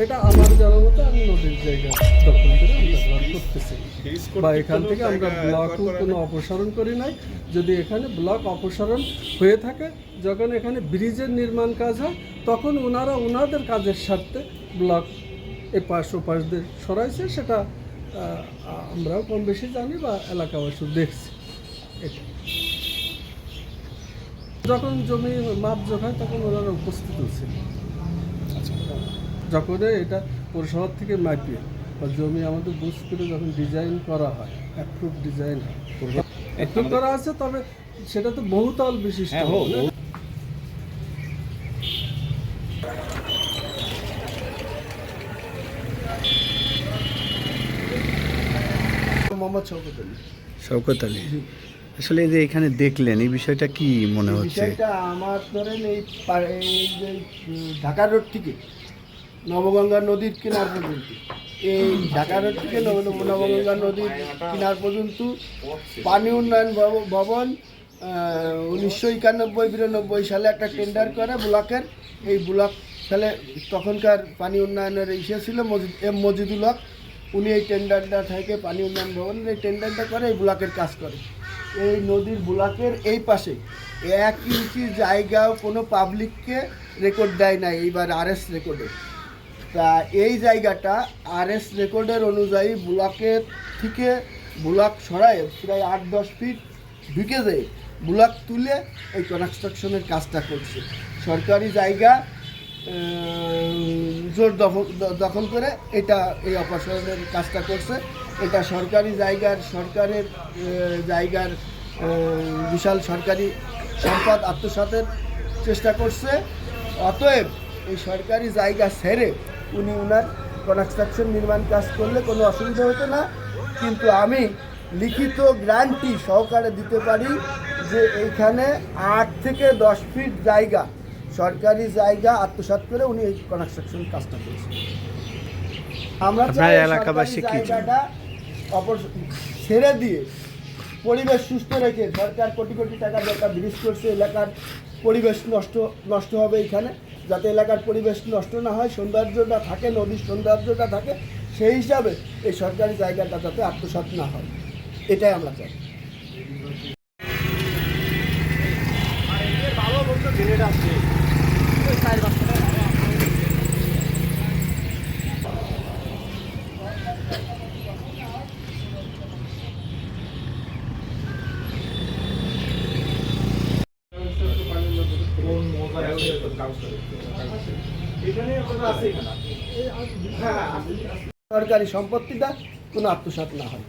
এটা আমার জানা মতো আমি নদীর জায়গা দখল করে ব্যবহার করতেছি। বা এখান থেকে আমরা ব্লকও কোনো অপসারণ করি নাই। যদি এখানে ব্লক অপসারণ হয়ে থাকে যখন এখানে ব্রিজের নির্মাণ কাজ হয় তখন ওনারা ওনাদের কাজের স্বার্থে ব্লক এপাশ ওপাশ দিয়ে সরাইছে। সেটা আমরাও কম বেশি জানি বা এলাকাবাসী দেখছি। এটা। যখন জমি মাপ হয় তখন ওনারা উপস্থিত ছিল যখন এটা পৌরসভার থেকে মাপিয়ে বা জমি আমাদের বুঝ করে যখন ডিজাইন করা হয় অ্যাপ্রুভ ডিজাইন হয়। অ্যাপ্রুভ করা আছে তবে সেটা তো বহুতল বিশিষ্ট। হ্যাঁ, মোহাম্মদ শওকত আলী। শওকত আলী। আসলে এই যে এখানে দেখলেন এই বিষয়টা কি মনে হচ্ছে? বিষয়টা আমার ধরেন এই পা- এই যে ঢাকা রোড থেকে নবগঙ্গা নদীর কিনার পর্যন্ত। এই ঢাকা থেকে নব- নব- নবগঙ্গা নদীর কিনার পর্যন্ত পানি উন্নয়ন ভব- ভবন উনিশশো একানব্বই, বিরানব্বই সালে একটা টেন্ডার করে ব্লকের। এই ব্লক সালে তখনকার পানি উন্নয়নের ইসে ছিল মজিদ এম মজিদুল হক। উনি এই টেন্ডারটা থেকে পানি উন্নয়ন ভবনের এই টেন্ডারটা করে এই ব্লকের কাজ করে। এই নদীর ব্লকের এই পাশে এক ইঞ্চি জায়গাও কোনো পাবলিককে রেকর্ড দেয় নাই, এইবার আর এস রেকর্ডে তা এই জায়গাটা আরএস রেকর্ডের অনুযায়ী ব্লকের থেকে ব্লক সরায় প্রায় আট দশ ফিট ঢুকে যায়। ব্লক তুলে এই কনস্ট্রাকশনের কাজটা করছে। সরকারি জায়গা জোর দখল করে এটা এই অপসারণের কাজটা করছে। এটা সরকারি জায়গার, সরকারের জায়গার বিশাল সরকারি সম্পদ আত্মসাতের চেষ্টা করছে। অতএব এই সরকারি জায়গা ছেড়ে উনি উনার কনস্ট্রাকশন নির্মাণ কাজ করলে কোনো অসুবিধা হতো না। কিন্তু আমি লিখিত গ্রান্টি সহকারে দিতে পারি যে এইখানে আট থেকে দশ ফিট জায়গা সরকারি জায়গা আত্মসাৎ করে উনি এই কনস্ট্রাকশন কাজটা করেছেন। আমরা এলাকাবাসী জায়গাটা অপর ছেড়ে দিয়ে পরিবেশ সুস্থ রেখে সরকার কোটি কোটি টাকা একটা ব্রিজ করছে, এলাকার পরিবেশ নষ্ট নষ্ট হবে এখানে। যাতে এলাকার পরিবেশ নষ্ট না হয়, সৌন্দর্যটা থাকে, নদীর সৌন্দর্যটা থাকে, সেই হিসাবে এই সরকারি জায়গাটা যাতে আত্মসাৎ না হয়। এটাই আমরা চাই। সরকারি সম্পত্তিটা কোনো আত্মসাত না হয়।